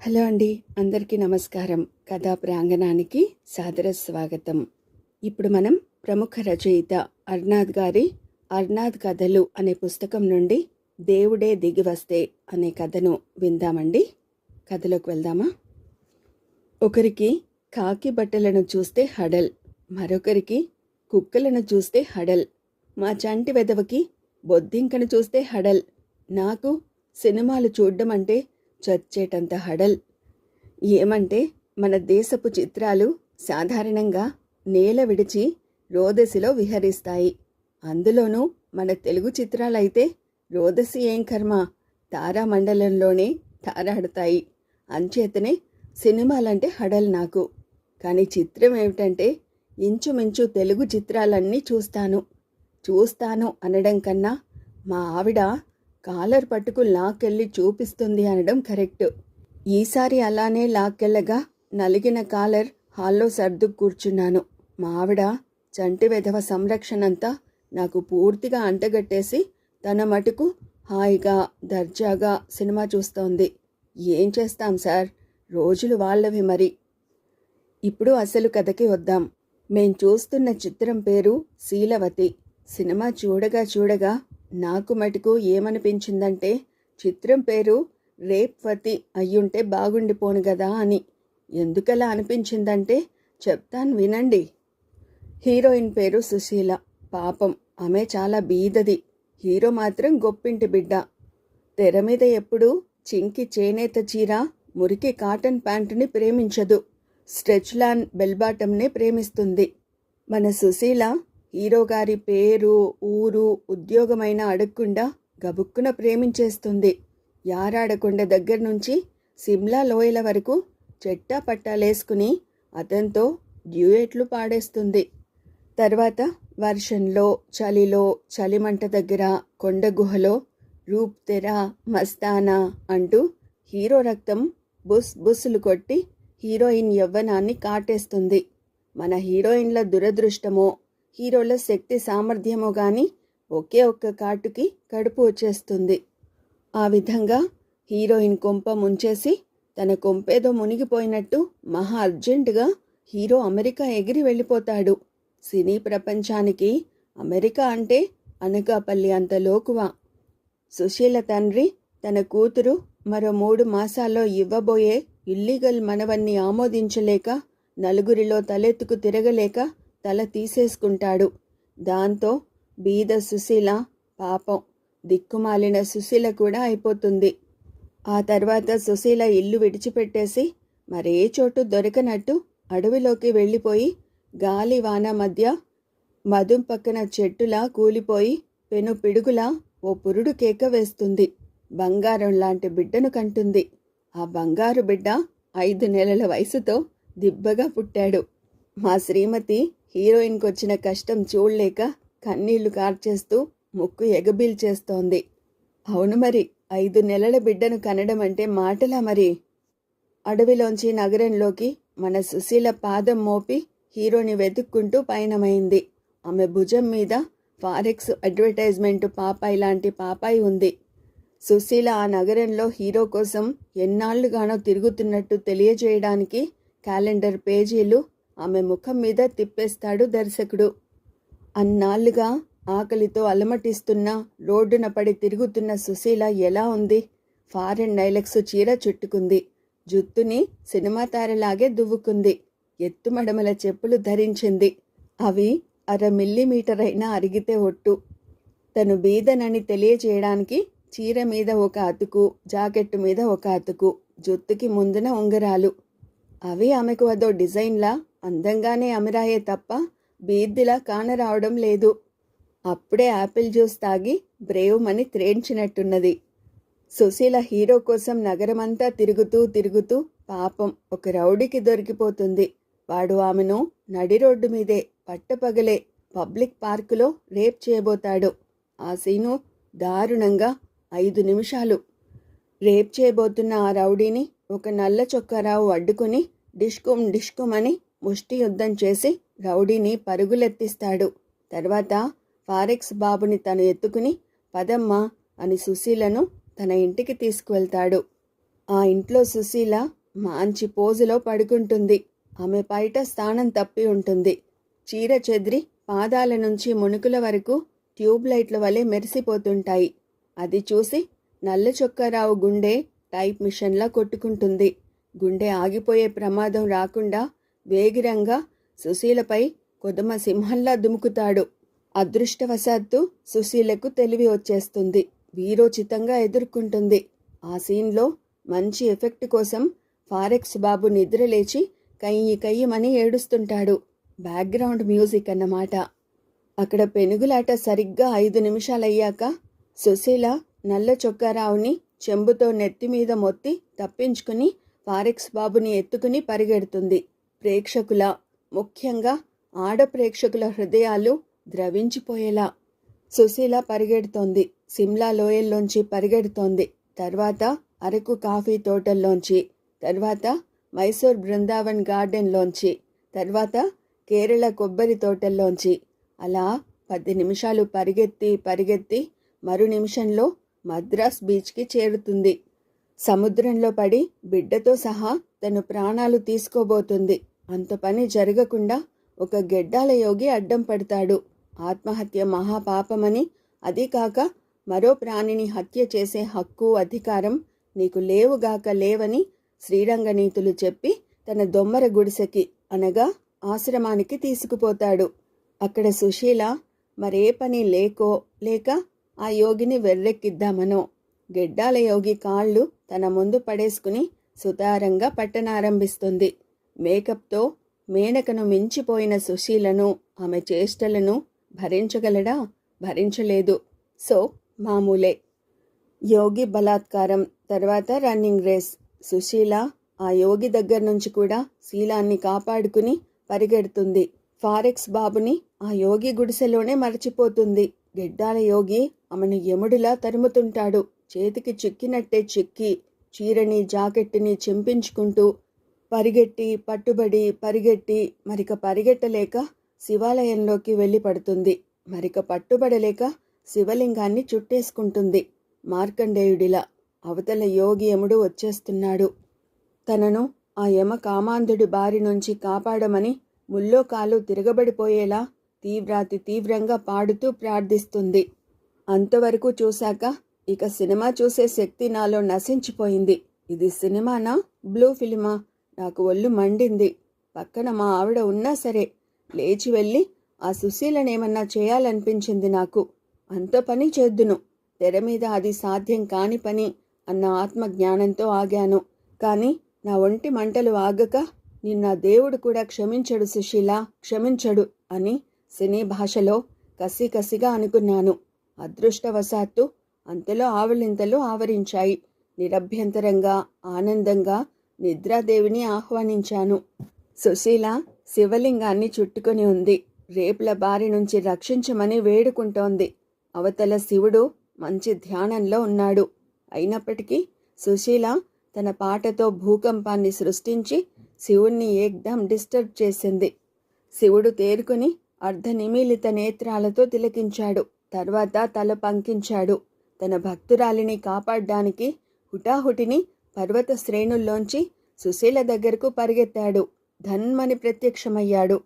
Hello అండి అందరికీ నమస్కారం. కథా ప్రాంగణానికి సాదర స్వాగతం. ఇప్పుడు మనం ప్రముఖ రచయిత అర్నాథ్ గారి అర్నాథ్ కథలు అనే పుస్తకం నుండి దేవుడే దిగి వస్తే అనే కథను విందామండి. కథలోకి వెళ్దామా? ఒకరికి కాకి బట్టలను చూస్తే హడల్ మరొకరికి కుక్కలను చూస్తే హడల్ మా చంటి వెదవకి బొద్దింకను చూస్తే హడల్. నాకు సినిమాలు చూడడం అంటే చచ్చేటంత హడల్. ఏమంటే మన దేశపు చిత్రాలు సాధారణంగా నేల విడిచి రోదసిలో విహరిస్తాయి. అందులోనూ మన తెలుగు చిత్రాలైతే రోదసి ఏం కర్మ? తారామండలంలోనే తారాడుతాయి. అంచేతనే సినిమాలంటే హడల్ నాకు. కానీ చిత్రం ఏమిటంటే ఇంచుమించు తెలుగు చిత్రాలన్నీ చూస్తాను. చూస్తాను అనడం కన్నా మా ఆవిడ కాలర్ పట్టుకు లాక్కెళ్ళి చూపిస్తుంది అనడం కరెక్ట్. ఈసారి అలానే లాక్కెళ్ళగా నలిగిన కాలర్ హాల్లో సర్దు కూర్చున్నాను. మా ఆవిడ చంటి వెధవ సంరక్షణంతా నాకు పూర్తిగా అంటగట్టేసి తన మటుకు హాయిగా దర్జాగా సినిమా చూస్తోంది. ఏం చేస్తాం సార్? రోజులు వాళ్ళవి మరి. ఇప్పుడు అసలు కథకి వద్దాం. మేం చూస్తున్న చిత్రం పేరు శీలవతి. సినిమా చూడగా చూడగా నాకు మటుకు ఏమనిపించిందంటే చిత్రం పేరు రేప్వతి అయ్యుంటే బాగుండిపోను కదా అని. ఎందుకలా అనిపించిందంటే చెప్తాను వినండి. హీరోయిన్ పేరు సుశీల. పాపం ఆమె చాలా బీదది. హీరో మాత్రం గొప్పింటి బిడ్డ. తెర మీద ఎప్పుడు చింకి చేనేత చీర మురికి కాటన్ ప్యాంటుని ప్రేమించదు. స్ట్రెచ్లాన్ బెల్బాటంనే ప్రేమిస్తుంది. మన సుశీల హీరో గారి పేరు ఊరు ఉద్యోగమైనా అడగకుండా గబుక్కున ప్రేమించేస్తుంది. యారాడకొండ దగ్గర నుంచి సిమ్లా లోయల వరకు చెట్టా పట్టాలేసుకుని అతనితో డ్యూయెట్లు పాడేస్తుంది. తర్వాత వర్షంలో చలిలో చలిమంట దగ్గర కొండ గుహలో రూప్ తెర మస్తానా అంటూ హీరో రక్తం బుస్ బుస్సులు కొట్టి హీరోయిన్ యవ్వనాన్ని కాటేస్తుంది. మన హీరోయిన్ల దురదృష్టమో హీరోల శక్తి సామర్థ్యమో గాని ఒకే ఒక్క కాటుకి కడుపు వచ్చేస్తుంది. ఆ విధంగా హీరోయిన్ కొంప ముంచేసి తన కొంపేదో మునిగిపోయినట్టు మహా అర్జెంటుగా హీరో అమెరికా ఎగిరి వెళ్ళిపోతాడు. సినీ ప్రపంచానికి అమెరికా అంటే అనకాపల్లి అంత లోకువ. సుశీల తండ్రి తన కూతురు మరో మూడు మాసాల్లో ఇవ్వబోయే ఇల్లీగల్ మనవన్ని ఆమోదించలేక నలుగురిలో తలెత్తుకు తిరగలేక తల తీసేసుకుంటాడు. దాంతో బీద సుశీల పాపం దిక్కుమాలిన సుశీల కూడా అయిపోతుంది. ఆ తర్వాత సుశీల ఇల్లు విడిచిపెట్టేసి మరే చోటు దొరకనట్టు అడవిలోకి వెళ్ళిపోయి గాలి వాన మధ్య మధుం పక్కన చెట్టులా కూలిపోయి పెను పిడుగులా ఓ పురుడు కేక వేస్తుంది. బంగారం లాంటి బిడ్డను కంటుంది. ఆ బంగారు బిడ్డ ఐదు నెలల వయసుతో దిబ్బగా పుట్టాడు. మా శ్రీమతి హీరోయిన్కి వచ్చిన కష్టం చూడలేక కన్నీళ్ళు కార్చేస్తూ ముక్కు ఎగబీల్చేస్తోంది. అవును మరి ఐదు నెలల బిడ్డను కనడం అంటే మాటలా మరి? అడవిలోంచి నగరంలోకి మన సుశీల పాదం మోపి హీరోని వెతుక్కుంటూ పయనమైంది. ఆమె భుజం మీద ఫారెక్స్ అడ్వర్టైజ్మెంట్ పాపాయి లాంటి పాపాయి ఉంది. సుశీల ఆ నగరంలో హీరో కోసం ఎన్నాళ్ళుగానో తిరుగుతున్నట్టు తెలియజేయడానికి క్యాలెండర్ పేజీలు ఆమె ముఖం మీద తిప్పేస్తాడు దర్శకుడు. అన్నాళ్ళుగా ఆకలితో అలమటిస్తున్న రోడ్డున పడి తిరుగుతున్న సుశీల ఎలా ఉంది? ఫారెన్ నైలెక్స్ చీర చుట్టుకుంది. జుత్తుని సినిమా తారలాగే దువ్వుకుంది. ఎత్తుమడమల చెప్పులు ధరించింది. అవి అర మిల్లీమీటర్ అయినా అరిగితే ఒట్టు. తను బీదనని తెలియచేయడానికి చీర మీద ఒక అతుకు జాకెట్టు మీద ఒక అతుకు జుత్తుకి ముందున ఉంగరాలు. అవి ఆమెకు అదో డిజైన్లా అందంగానే అమరాయే తప్ప బీద్దిలా కానరావడం లేదు. అప్పుడే యాపిల్ జ్యూస్ తాగి బ్రేవ్ మని త్రేంచినట్టున్నది. సుశీల హీరో కోసం నగరమంతా తిరుగుతూ తిరుగుతూ పాపం ఒక రౌడీకి దొరికిపోతుంది. వాడు ఆమెను నడి రోడ్డు మీదే పట్టపగలే పబ్లిక్ పార్కులో రేప్ చేయబోతాడు. ఆ సీను దారుణంగా ఐదు నిమిషాలు రేప్ చేయబోతున్న ఆ రౌడీని ఒక నల్ల చొక్కారావు అడ్డుకుని డిష్కుమ్ డిష్కుమని అని ముష్టి యుద్ధం చేసి రౌడీని పరుగులెత్తిస్తాడు. తర్వాత ఫారెక్స్ బాబుని తను ఎత్తుకుని పదమ్మ అని సుశీలను తన ఇంటికి తీసుకువెళ్తాడు. ఆ ఇంట్లో సుశీల మంచి పోజులో పడుకుంటుంది. ఆమె బయట స్థానం తప్పి ఉంటుంది. చీర చెదిరి పాదాల నుంచి మునుకుల వరకు ట్యూబ్ లైట్ల వలె మెరిసిపోతుంటాయి. అది చూసి నల్ల చొక్కారావు గుండె టైప్ మిషన్లా కొట్టుకుంటుంది. గుండె ఆగిపోయే ప్రమాదం రాకుండా వేగిరంగా సుశీలపై కొదమ సింహంలా దుముకుతాడు. అదృష్టవశాత్తు సుశీలకు తెలివి వచ్చేస్తుంది. వీరోచితంగా ఎదుర్కొంటుంది. ఆ సీన్లో మంచి ఎఫెక్ట్ కోసం ఫారెక్స్ బాబు నిద్రలేచి కయ్యి కయ్యమని ఏడుస్తుంటాడు. బ్యాక్గ్రౌండ్ మ్యూజిక్ అన్నమాట. అక్కడ పెనుగులాట సరిగ్గా ఐదు నిమిషాలయ్యాక సుశీల నల్ల చొక్కారావుని చెంబుతో నెత్తి మీద మొత్తి తప్పించుకుని ఫారెక్స్ బాబుని ఎత్తుకుని పరిగెడుతుంది. ప్రేక్షకుల ముఖ్యంగా ఆడ ప్రేక్షకుల హృదయాలు ద్రవించిపోయేలా. సుశీల పరిగెడుతోంది. సిమ్లా లోయల్లోంచి పరిగెడుతోంది. తర్వాత అరకు కాఫీ తోటల్లోంచి తర్వాత మైసూర్ బృందావన్ గార్డెన్లోంచి తర్వాత కేరళ కొబ్బరి తోటల్లోంచి. అలా పది నిమిషాలు పరిగెత్తి పరిగెత్తి మరు నిమిషంలో మద్రాస్ బీచ్కి చేరుతుంది. సముద్రంలో పడి బిడ్డతో సహా తను ప్రాణాలు తీసుకోబోతుంది. అంత పని జరగకుండా ఒక గెడ్డాల యోగి అడ్డం పడతాడు. ఆత్మహత్య మహాపాపమని అదీ కాక మరో ప్రాణిని హత్య చేసే హక్కు అధికారం నీకు లేవుగాక లేవని శ్రీరంగనీతులు చెప్పి తన దొమ్మర గుడిసెకి అనగా ఆశ్రమానికి తీసుకుపోతాడు. అక్కడ సుశీల మరే పని లేకో లేక ఆ యోగిని వెర్రెక్కిద్దామనో. గెడ్డాల యోగి కాళ్ళు తన ముందు పడేసుకుని సుతారంగా పట్టనారంభిస్తుంది మేకప్తో మేనకను మించిపోయిన సుశీలను ఆమె చేష్టలను భరించగలడా? భరించలేదు. సో మామూలే. యోగి బలాత్కారం తర్వాత రన్నింగ్ రేస్. సుశీల ఆ యోగి దగ్గర నుంచి కూడా శీలాన్ని కాపాడుకుని పరిగెడుతుంది. ఫారెక్స్ బాబుని ఆ యోగి గుడిసెలోనే మరచిపోతుంది. గిడ్డాల యోగి ఆమెను యముడిలా తరుముతుంటాడు. చేతికి చిక్కినట్టే చిక్కి చీరని జాకెట్టుని చింపించుకుంటూ పరిగెట్టి పట్టుబడి పరిగెట్టి మరిక పరిగెట్టలేక శివాలయంలోకి వెళ్ళి పడుతుంది. మరిక పట్టుబడలేక శివలింగాన్ని చుట్టేసుకుంటుంది. మార్కండేయుడిలా అవతల యోగి యముడు వచ్చేస్తున్నాడు. తనను ఆ యమ కామాంధుడి బారి నుంచి కాపాడమని ముల్లో కాలు తిరగబడిపోయేలా తీవ్రాతి తీవ్రంగా పాడుతూ ప్రార్థిస్తుంది. అంతవరకు చూశాక ఇక సినిమా చూసే శక్తి నాలో నశించిపోయింది. ఇది సినిమానా? బ్లూ ఫిలిమా? నాకు ఒళ్ళు మండింది. పక్కన మా ఆవిడ ఉన్నా సరే లేచి వెళ్ళి ఆ సుశీలనేమన్నా చేయాలనిపించింది నాకు. అంత పని చేద్దును. తెర మీద అది సాధ్యం కాని పని అన్న ఆత్మజ్ఞానంతో ఆగాను. కానీ నా ఒంటి మంటలు ఆగక నిన్న దేవుడు కూడా క్షమించడు సుశీల క్షమించడు అని సినీ భాషలో కసి కసిగా అనుకున్నాను. అదృష్టవశాత్తు అంతలో ఆవలింతలు ఆవరించాయి. నిరభ్యంతరంగా ఆనందంగా నిద్రాదేవిని ఆహ్వానించాను. సుశీల శివలింగాన్ని చుట్టుకొని ఉంది. రేపుల బారి నుంచి రక్షించమని వేడుకుంటోంది. అవతల శివుడు మంచి ధ్యానంలో ఉన్నాడు. అయినప్పటికీ సుశీల తన పాటతో భూకంపాన్ని సృష్టించి శివుణ్ణి ఏకదం డిస్టర్బ్ చేసింది. శివుడు తేరుకుని అర్ధనిమీలిత నేత్రాలతో తిలకించాడు. తర్వాత తల పంకించాడు. తన భక్తురాలిని కాపాడ్డానికి హుటాహుటిని పర్వత శ్రేణుల్లోంచి సుశీల దగ్గరకు పరిగెత్తాడు. ధన్మని ప్రత్యక్షమయ్యాడు.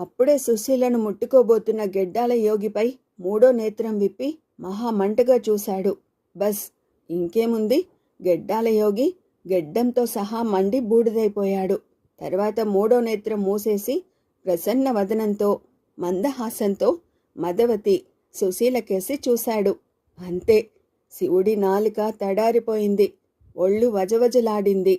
అప్పుడే సుశీలను ముట్టుకోబోతున్న గెడ్డాల యోగిపై మూడో నేత్రం విప్పి మహామంటగా చూశాడు. బస్ ఇంకేముంది? గెడ్డాల యోగి గెడ్డంతో సహా మండి బూడిదైపోయాడు. తర్వాత మూడో నేత్రం మూసేసి ప్రసన్న వదనంతో మందహాసంతో మదవతి సుశీలకేసి చూశాడు. అంతే శివుడి నాలుక తడారిపోయింది. ఒళ్ళు వజవజలాడింది.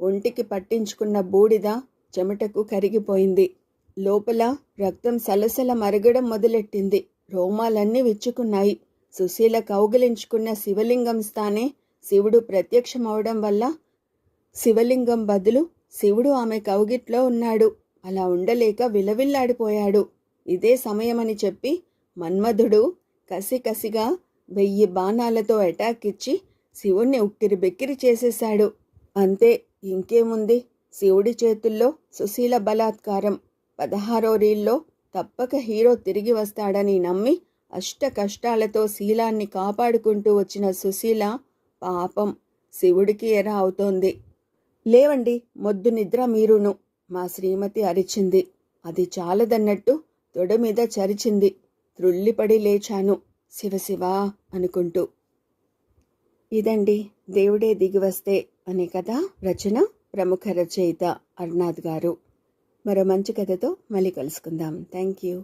ఒంటికి పట్టించుకున్న బూడిద చెమటకు కరిగిపోయింది. లోపల రక్తం సలసల మరగడం మొదలెట్టింది. రోమాలన్నీ విచ్చుకున్నాయి. సుశీల కౌగిలించుకున్న శివలింగం స్థానే శివుడు ప్రత్యక్షమవడం వల్ల శివలింగం బదులు శివుడు ఆమె కౌగిట్లో ఉన్నాడు. అలా ఉండలేక విలవిల్లాడిపోయాడు. ఇదే సమయమని చెప్పి మన్మధుడు కసి కసిగా వెయ్యి బాణాలతో అటాక్ ఇచ్చి శివుణ్ణి ఉక్కిరి బెక్కిరి చేసేశాడు. అంతే ఇంకేముంది? శివుడి చేతుల్లో సుశీల బలాత్కారం. పదహారో రీల్లో తప్పక హీరో తిరిగి వస్తాడని నమ్మి అష్ట కష్టాలతో శీలాన్ని కాపాడుకుంటూ వచ్చిన సుశీల పాపం శివుడికి ఎరా అవుతోంది. లేవండి మొద్దు నిద్ర మీరును మా శ్రీమతి అరిచింది. అది చాలదన్నట్టు తొడ మీద చరిచింది. త్రుళ్ళిపడి లేచాను. శివశివా అనుకుంటూ ఇదండి దేవుడే దిగివస్తే అనే కథ రచన ప్రముఖ రచయిత అర్నాథ్ గారు. మరో మంచి కథతో మళ్ళీ కలుసుకుందాం. Thank you